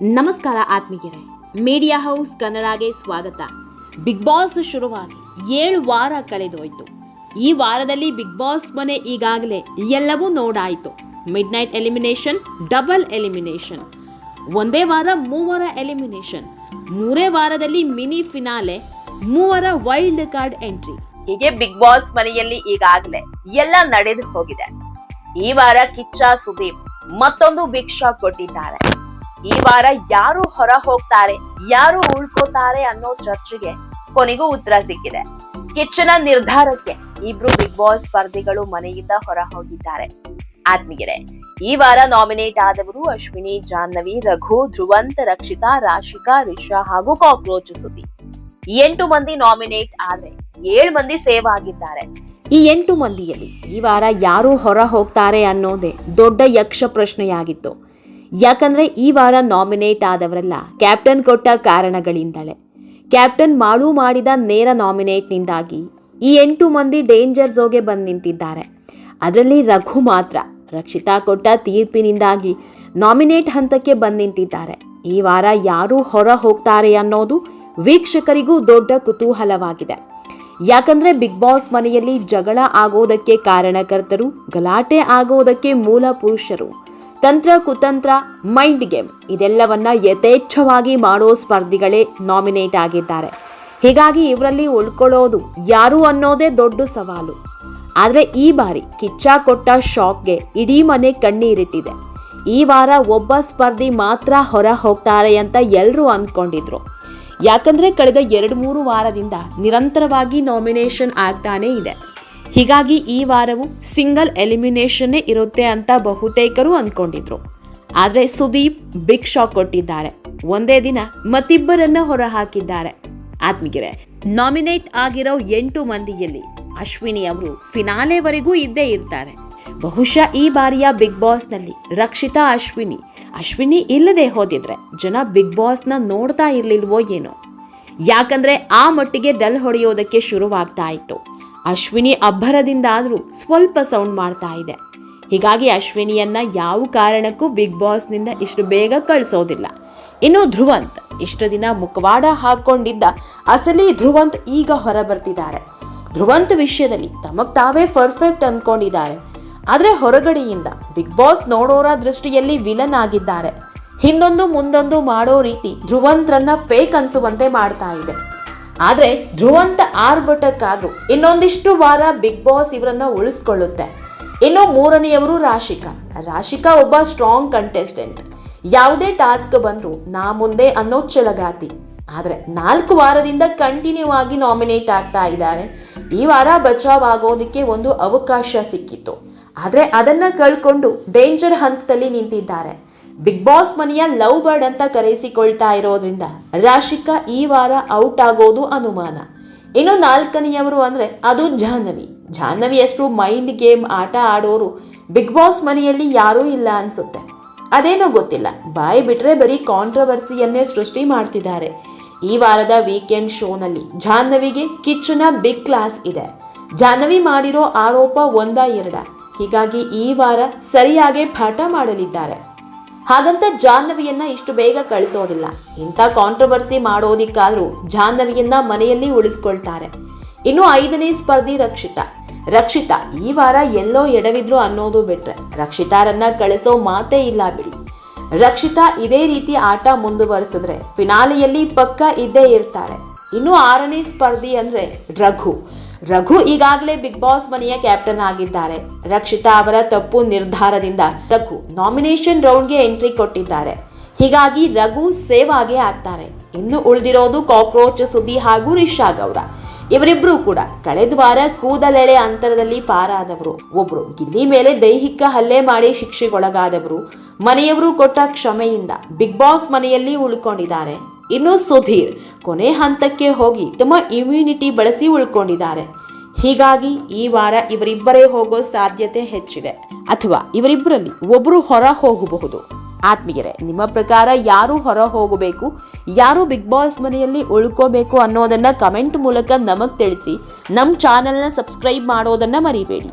ನಮಸ್ಕಾರ ಆತ್ಮೀಯರೇ. Media house ಕನ್ನಡಗೆ ಸ್ವಾಗತ. ಬಿಗ್ ಬಾಸ್ ಶುರುವಾಗಿ ಏಳು ವಾರ ಕಳೆದೋಯ್ತು. ಈ ವಾರದಲ್ಲಿ ಬಿಗ್ ಬಾಸ್ ಮನೆ ಈಗಾಗಲೇ ಎಲ್ಲವೂ ನೋಡಾಯಿತು. Midnight elimination double elimination ಒಂದೇ ವಾರ, ಮೂವರ ಎಲಿಮಿನೇಷನ್ ಮೂರೇ ವಾರದಲ್ಲಿ ಮಿನಿ ಫಿನಾಲೆ ಮೂವರ ವೈಲ್ಡ್ ಕಾರ್ಡ್ ಎಂಟ್ರಿ ಹೀಗೆ ಬಿಗ್ ಬಾಸ್ ಮನೆಯಲ್ಲಿ ಈಗಾಗಲೇ ಎಲ್ಲ ನಡೆದು ಹೋಗಿದೆ. ಈ ವಾರ ಕಿಚ್ಚ ಸುದೀಪ್ ಮತ್ತೊಂದು ಶಾಕ್ ಕೊಟ್ಟಿದ್ದಾರೆ. ಈ ವಾರ ಯಾರು ಹೊರ ಹೋಗ್ತಾರೆ, ಯಾರು ಉಳ್ಕೋತಾರೆ ಅನ್ನೋ ಚರ್ಚೆಗೆ ಕೊನೆಗೂ ಉತ್ತರ ಸಿಕ್ಕಿದೆ. ಕಿಚ್ಚನ ನಿರ್ಧಾರಕ್ಕೆ ಇಬ್ರು ಬಿಗ್ ಬಾಸ್ ಸ್ಪರ್ಧಿಗಳು ಮನೆಯಿಂದ ಹೊರ ಹೋಗಿದ್ದಾರೆ. ಆತ್ಮೀಗೆರೆ ಈ ವಾರ ನಾಮಿನೇಟ್ ಆದವರು ಅಶ್ವಿನಿ, ಜಾಹ್ನವಿ, ರಘು, ಧ್ರುವಂತ, ರಕ್ಷಿತಾ, ರಾಶಿಕಾ, ರಿಷಾ ಹಾಗೂ ಕಾಕ್ರೋಚ್ ಸುದ್ದಿ. ಎಂಟು ಮಂದಿ ನಾಮಿನೇಟ್ ಆದ್ರೆ ಏಳು ಮಂದಿ ಸೇವ್ ಆಗಿದ್ದಾರೆ. ಈ ಎಂಟು ಮಂದಿಯಲ್ಲಿ ಈ ವಾರ ಯಾರು ಹೊರ ಹೋಗ್ತಾರೆ ಅನ್ನೋದೇ ದೊಡ್ಡ ಯಕ್ಷ ಪ್ರಶ್ನೆಯಾಗಿತ್ತು. ಯಾಕಂದ್ರೆ ಈ ವಾರ ನಾಮಿನೇಟ್ ಆದವರೆಲ್ಲ. ಕ್ಯಾಪ್ಟನ್ ಕೊಟ್ಟ ಕಾರಣಗಳಿಂದಲೇ. ಕ್ಯಾಪ್ಟನ್ ಮಾಡು ಮಾಡಿದ ನೇರ ನಾಮಿನೇಟ್ನಿಂದಾಗಿ ಈ ಎಂಟು ಮಂದಿ ಡೇಂಜರ್ ಜೋಗೆ ಬಂದು ನಿಂತಿದ್ದಾರೆ. ಅದರಲ್ಲಿ ರಘು ಮಾತ್ರ, ರಕ್ಷಿತಾ ಕೊಟ್ಟ ತೀರ್ಪಿನಿಂದಾಗಿ ನಾಮಿನೇಟ್ ಹಂತಕ್ಕೆ ಬಂದು ನಿಂತಿದ್ದಾರೆ. ಈ ವಾರ ಯಾರು ಹೊರ ಹೋಗ್ತಾರೆ ಅನ್ನೋದು ವೀಕ್ಷಕರಿಗೂ ದೊಡ್ಡ ಕುತೂಹಲವಾಗಿದೆ. ಯಾಕಂದ್ರೆ ಬಿಗ್ ಬಾಸ್ ಮನೆಯಲ್ಲಿ ಜಗಳ ಆಗೋದಕ್ಕೆ ಕಾರಣಕರ್ತರು, ಗಲಾಟೆ ಆಗೋದಕ್ಕೆ ಮೂಲ ಪುರುಷರು. ತಂತ್ರ ಕುತಂತ್ರ ಮೈಂಡ್ ಗೇಮ್ ಇದೆಲ್ಲವನ್ನ ಯಥೇಚ್ಛವಾಗಿ ಮಾಡೋ ಸ್ಪರ್ಧಿಗಳೇ ನಾಮಿನೇಟ್ ಆಗಿದ್ದಾರೆ. ಹೀಗಾಗಿ ಇವರಲ್ಲಿ ಉಳ್ಕೊಳ್ಳೋದು ಯಾರು ಅನ್ನೋದೇ ದೊಡ್ಡ ಸವಾಲು. ಆದರೆ ಈ ಬಾರಿ ಕಿಚ್ಚ ಕೊಟ್ಟ ಶಾಕ್ಗೆ ಇಡೀ ಮನೆ ಕಣ್ಣೀರಿಟ್ಟಿದೆ. ಈ ವಾರ ಒಬ್ಬ ಸ್ಪರ್ಧಿ ಮಾತ್ರ ಹೊರ ಹೋಗ್ತಾರೆ ಅಂತ ಎಲ್ಲರೂ ಅಂದ್ಕೊಂಡಿದ್ರು. ಯಾಕಂದರೆ ಕಳೆದ ಎರಡು ಮೂರು ವಾರದಿಂದ ನಿರಂತರವಾಗಿ ನಾಮಿನೇಷನ್ ಆಗ್ತಾನೇ ಇದೆ. ಹೀಗಾಗಿ ಈ ವಾರವು ಸಿಂಗಲ್ ಎಲಿಮಿನೇಷನ್ನೇ ಇರುತ್ತೆ ಅಂತ ಬಹುತೇಕರು ಅಂದ್ಕೊಂಡಿದ್ರು. ಆದರೆ ಸುದೀಪ್ ಬಿಗ್ ಶಾಕ್ ಕೊಟ್ಟಿದ್ದಾರೆ. ಒಂದೇ ದಿನ ಮತ್ತಿಬ್ಬರನ್ನ ಹೊರ ಹಾಕಿದ್ದಾರೆ ಆತ್ಮಗಿರೆ ನಾಮಿನೇಟ್ ಆಗಿರೋ ಎಂಟು ಮಂದಿಯಲ್ಲಿ ಅಶ್ವಿನಿ ಅವರು ಫಿನಾಲೆವರೆಗೂ ಇದ್ದೇ ಇರ್ತಾರೆ. ಬಹುಶಃ ಈ ಬಾರಿಯ ಬಿಗ್ ಬಾಸ್ನಲ್ಲಿ ರಕ್ಷಿತಾ ಅಶ್ವಿನಿ. ಅಶ್ವಿನಿ ಇಲ್ಲದೆ ಹೋದಿದ್ರೆ ಜನ ಬಿಗ್ ಬಾಸ್ನ ನೋಡ್ತಾ ಇರ್ಲಿಲ್ವೋ ಏನೋ. ಯಾಕಂದ್ರೆ ಆ ಮಟ್ಟಿಗೆ ಡಲ್ ಹೊಡೆಯೋದಕ್ಕೆ ಶುರುವಾಗ್ತಾ ಇತ್ತು. ಅಶ್ವಿನಿ ಅಬ್ಬರದಿಂದ ಆದರೂ ಸ್ವಲ್ಪ ಸೌಂಡ್ ಮಾಡ್ತಾ ಇದೆ. ಹೀಗಾಗಿ ಅಶ್ವಿನಿಯನ್ನ ಯಾವ ಕಾರಣಕ್ಕೂ ಬಿಗ್ ಬಾಸ್ನಿಂದ ಇಷ್ಟು ಬೇಗ ಕಳಿಸೋದಿಲ್ಲ. ಇನ್ನು ಧ್ರುವಂತ್ ಇಷ್ಟು ದಿನ ಮುಖವಾಡ ಹಾಕೊಂಡಿದ್ದ ಅಸಲಿ ಧ್ರುವಂತ್ ಈಗ ಹೊರ ಬರ್ತಿದ್ದಾರೆ ಧ್ರುವಂತ್ ವಿಷಯದಲ್ಲಿ ತಮಗೆ ತಾವೇ ಪರ್ಫೆಕ್ಟ್ ಅಂದ್ಕೊಂಡಿದ್ದಾರೆ ಆದರೆ ಹೊರಗಡೆಯಿಂದ ಬಿಗ್ ಬಾಸ್ ನೋಡೋರ ದೃಷ್ಟಿಯಲ್ಲಿ ವಿಲನ್ ಆಗಿದ್ದಾರೆ. ಹಿಂದೊಂದು ಮುಂದೊಂದು ಮಾಡೋ ರೀತಿ ಧ್ರುವಂತ್ರನ್ನ ಫೇಕ್ ಅನ್ಸುವಂತೆ ಮಾಡ್ತಾ ಇದೆ. ಆದ್ರೆ ಧ್ರುವಂತ ಆರ್ಭಟಕ್ಕಾದರೂ ಇನ್ನೊಂದಿಷ್ಟು ವಾರ ಬಿಗ್ ಬಾಸ್ ಇವರನ್ನ ಉಳಿಸ್ಕೊಳ್ಳುತ್ತೆ. ಇನ್ನು ಮೂರನೆಯವರು ರಾಶಿಕಾ. ರಾಶಿಕಾ ಒಬ್ಬ ಸ್ಟ್ರಾಂಗ್ ಕಂಟೆಸ್ಟೆಂಟ್ ಯಾವುದೇ ಟಾಸ್ಕ್ ಬಂದರೂ ನಾ ಮುಂದೆ ಅನ್ನೋ ಛಲಗಾತಿ ಆದರೆ ನಾಲ್ಕು ವಾರದಿಂದ ಕಂಟಿನ್ಯೂ ಆಗಿ ನಾಮಿನೇಟ್ ಆಗ್ತಾ ಇದ್ದಾರೆ. ಈ ವಾರ ಬಚಾವ್ ಆಗೋದಕ್ಕೆ ಒಂದು ಅವಕಾಶ ಸಿಕ್ಕಿತ್ತು. ಆದರೆ ಅದನ್ನ ಕಳ್ಕೊಂಡು ಡೇಂಜರ್ ಹಂತದಲ್ಲಿ ನಿಂತಿದ್ದಾರೆ. ಬಿಗ್ ಬಾಸ್ ಮನೆಯ ಲವ್ ಬರ್ಡ್ ಅಂತ ಕರೆಸಿಕೊಳ್ತಾ ಇರೋದ್ರಿಂದ ರಾಶಿಕಾ ಈ ವಾರ ಔಟ್ ಆಗೋದು ಅನುಮಾನ. ಇನ್ನು ನಾಲ್ಕನೆಯವರು ಅಂದ್ರೆ ಅದು ಜಾಹ್ನವಿ. ಜಾಹ್ನವಿಯಷ್ಟು ಮೈಂಡ್ ಗೇಮ್ ಆಟ ಆಡೋರು ಬಿಗ್ ಬಾಸ್ ಮನೆಯಲ್ಲಿ ಯಾರೂ ಇಲ್ಲ ಅನ್ಸುತ್ತೆ. ಅದೇನೋ ಗೊತ್ತಿಲ್ಲ. ಬಾಯಿ ಬಿಟ್ರೆ ಬರೀ ಕಾಂಟ್ರವರ್ಸಿಯನ್ನೇ ಸೃಷ್ಟಿ ಮಾಡ್ತಿದ್ದಾರೆ. ಈ ವಾರದ ವೀಕೆಂಡ್ ಶೋನಲ್ಲಿ ಜಾಹ್ನವಿಗೆ ಕಿಚ್ಚನ ಬಿಗ್ ಕ್ಲಾಸ್ ಇದೆ. ಜಾಹ್ನವಿ ಮಾಡಿರೋ ಆರೋಪ ಒಂದ ಎರಡ. ಹೀಗಾಗಿ ಈ ವಾರ ಸರಿಯಾಗಿ ಪಾಠ ಮಾಡಲಿದ್ದಾರೆ. ಹಾಗಂತ ಜಾಹ್ನವಿಯನ್ನ ಇಷ್ಟು ಬೇಗ ಕಳಿಸೋದಿಲ್ಲ. ಇಂಥ ಕಾಂಟ್ರವರ್ಸಿ ಮಾಡೋದಿಕ್ಕಾದ್ರೂ ಜಾಹ್ನವಿಯನ್ನ ಮನೆಯಲ್ಲಿ ಉಳಿಸ್ಕೊಳ್ತಾರೆ. ಇನ್ನು ಐದನೇ ಸ್ಪರ್ಧಿ ರಕ್ಷಿತಾ. ರಕ್ಷಿತಾ, ಈ ವಾರ ಎಲ್ಲೋ ಎಡವಿದ್ರು ಅನ್ನೋದು ಬಿಟ್ರೆ. ರಕ್ಷಿತಾರನ್ನ ಕಳಿಸೋ ಮಾತೇ ಇಲ್ಲ ಬಿಡಿ. ರಕ್ಷಿತಾ ಇದೇ ರೀತಿ ಆಟ ಮುಂದುವರಿಸಿದ್ರೆ ಫಿನಾಲೆಯಲ್ಲಿ ಪಕ್ಕ ಇದ್ದೇ ಇರ್ತಾರೆ. ಇನ್ನು ಆರನೇ ಸ್ಪರ್ಧಿ ಅಂದ್ರೆ ರಘು. ರಘು ಈಗಾಗಲೇ ಬಿಗ್ ಬಾಸ್ ಮನೆಯ ಕ್ಯಾಪ್ಟನ್ ಆಗಿದ್ದಾರೆ. ರಕ್ಷಿತಾ ಅವರ ತಪ್ಪು ನಿರ್ಧಾರದಿಂದ ರಘು ನಾಮಿನೇಷನ್ ರೌಂಡ್ಗೆ ಎಂಟ್ರಿ ಕೊಟ್ಟಿದ್ದಾರೆ. ಹೀಗಾಗಿ ರಘು ಸೇವ್ ಆಗೇ ಆಗ್ತಾರೆ. ಇನ್ನು ಉಳಿದಿರೋದು ಕಾಕ್ರೋಚ್ ಸುದ್ದಿ ಹಾಗೂ ರಿಷಾ ಗೌಡ. ಇವರಿಬ್ರು ಕೂಡ ಕಳೆದ ವಾರ ಕೂದಲೆಳೆ ಅಂತರದಲ್ಲಿ ಪಾರಾದವರು. ಒಬ್ರು ಗಿಲ್ಲಿ ಮೇಲೆ ದೈಹಿಕ ಹಲ್ಲೆ ಮಾಡಿ ಶಿಕ್ಷೆಗೊಳಗಾದವರು. ಮನೆಯವರು ಕೊಟ್ಟ ಕ್ಷಮೆಯಿಂದ ಬಿಗ್ ಬಾಸ್ ಮನೆಯಲ್ಲಿ ಉಳ್ಕೊಂಡಿದ್ದಾರೆ. ಇನ್ನು ಸುಧೀರ್ ಕೊನೆ ಹಂತಕ್ಕೆ ಹೋಗಿ ತಮ್ಮ ಇಮ್ಯುನಿಟಿ ಬಳಸಿ ಉಳ್ಕೊಂಡಿದ್ದಾರೆ. ಹೀಗಾಗಿ ಈ ವಾರ ಇವರಿಬ್ಬರೇ ಹೋಗೋ ಸಾಧ್ಯತೆ ಹೆಚ್ಚಿದೆ. ಅಥವಾ ಇವರಿಬ್ಬರಲ್ಲಿ ಒಬ್ಬರು ಹೊರ ಹೋಗಬಹುದು. ಆತ್ಮೀಯರೇ, ನಿಮ್ಮ ಪ್ರಕಾರ ಯಾರು ಹೊರ ಹೋಗಬೇಕು? ಯಾರು ಬಿಗ್ ಬಾಸ್ ಮನೆಯಲ್ಲಿ ಉಳ್ಕೋಬೇಕು ಅನ್ನೋದನ್ನು ಕಮೆಂಟ್ ಮೂಲಕ ನಮಗೆ ತಿಳಿಸಿ. ನಮ್ಮ ಚಾನೆಲ್ನ ಸಬ್ಸ್ಕ್ರೈಬ್ ಮಾಡೋದನ್ನು ಮರಿಬೇಡಿ.